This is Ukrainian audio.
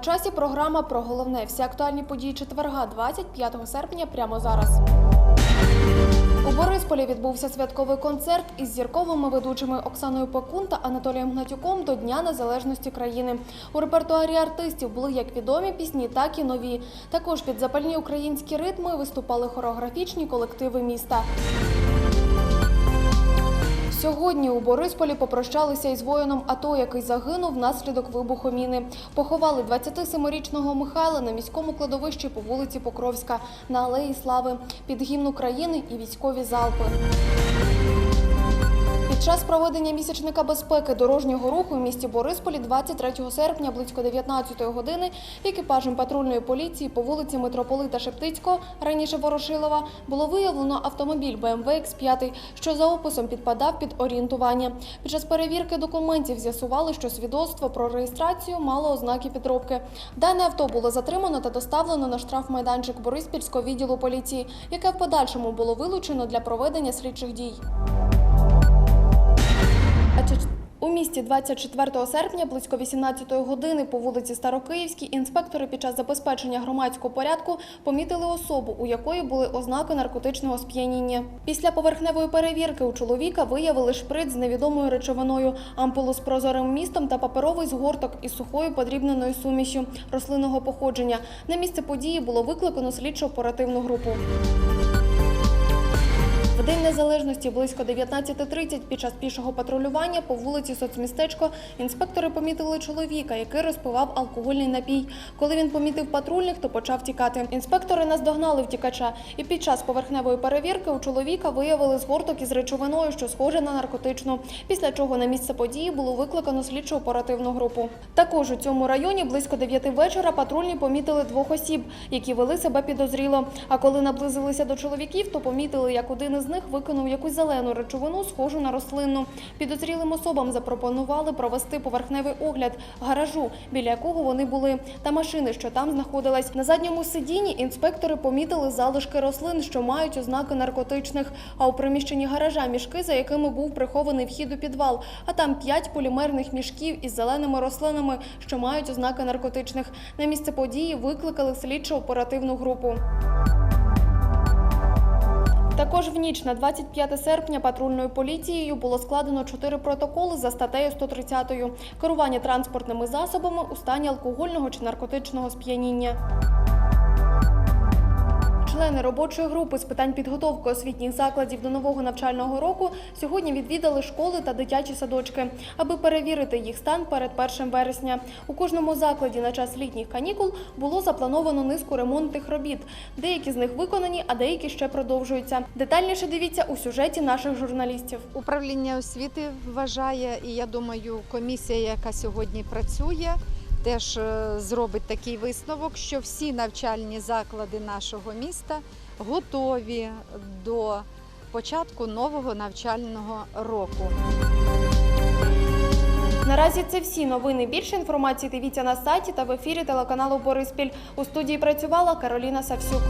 часі програма про головне всі актуальні події четверга, 25 серпня, прямо зараз. У Борисполі відбувся святковий концерт із зірковими ведучими Оксаною Пекун та Анатолієм Гнатюком до Дня Незалежності країни. У репертуарі артистів були як відомі пісні, так і нові. Також під запальні українські ритми виступали хореографічні колективи міста. Сьогодні у Борисполі попрощалися із воїном АТО, який загинув внаслідок вибуху міни. Поховали 27-річного Михайла на міському кладовищі по вулиці Покровська на Алеї Слави під гімн України і військові залпи. Час проведення місячника безпеки дорожнього руху в місті Борисполі 23 серпня близько 19 години екіпажем патрульної поліції по вулиці Митрополита Шептицького, раніше Ворошилова, було виявлено автомобіль BMW X5, що за описом підпадав під орієнтування. Під час перевірки документів з'ясували, що свідоцтво про реєстрацію мало ознаки підробки. Дане авто було затримано та доставлено на штрафмайданчик Бориспільського відділу поліції, яке в подальшому було вилучено для проведення слідчих дій. У місті 24 серпня близько 18 години по вулиці Старокиївській інспектори під час забезпечення громадського порядку помітили особу, у якої були ознаки наркотичного сп'яніння. Після поверхневої перевірки у чоловіка виявили шприц з невідомою речовиною, ампулу з прозорим містом та паперовий згорток із сухою подрібненою сумішю рослинного походження. На місце події було викликано слідчо-оперативну групу. День Незалежності близько 19.30 під час пішого патрулювання по вулиці Соцмістечко інспектори помітили чоловіка, який розпивав алкогольний напій. Коли він помітив патрульних, то почав тікати. Інспектори наздогнали втікача, і під час поверхневої перевірки у чоловіка виявили згорток із речовиною, що схоже на наркотичну. Після чого на місце події було викликано слідчо оперативну групу. Також у цьому районі близько 9 вечора патрульні помітили двох осіб, які вели себе підозріло. А коли наблизилися до чоловіків, то помітили, як один із них виконав якусь зелену речовину, схожу на рослинну. Підозрілим особам запропонували провести поверхневий огляд гаражу, біля якого вони були, та машини, що там знаходилась. На задньому сидінні інспектори помітили залишки рослин, що мають ознаки наркотичних. А у приміщенні гаража мішки, за якими був прихований вхід у підвал. А там п'ять полімерних мішків із зеленими рослинами, що мають ознаки наркотичних. На місце події викликали слідчо оперативну групу. Також в ніч на 25 серпня патрульною поліцією було складено чотири протоколи за статтею 130 керування транспортними засобами у стані алкогольного чи наркотичного сп'яніння. Члени робочої групи з питань підготовки освітніх закладів до нового навчального року сьогодні відвідали школи та дитячі садочки, аби перевірити їх стан перед 1 вересня. У кожному закладі на час літніх канікул було заплановано низку ремонтних робіт. Деякі з них виконані, а деякі ще продовжуються. Детальніше дивіться у сюжеті наших журналістів. Управління освіти вважає, і я думаю, комісія, яка сьогодні працює, теж е, зробить такий висновок, що всі навчальні заклади нашого міста готові до початку нового навчального року. Наразі це всі новини. Більше інформації дивіться на сайті та в ефірі телеканалу Бориспіль. У студії працювала Кароліна Савсюк.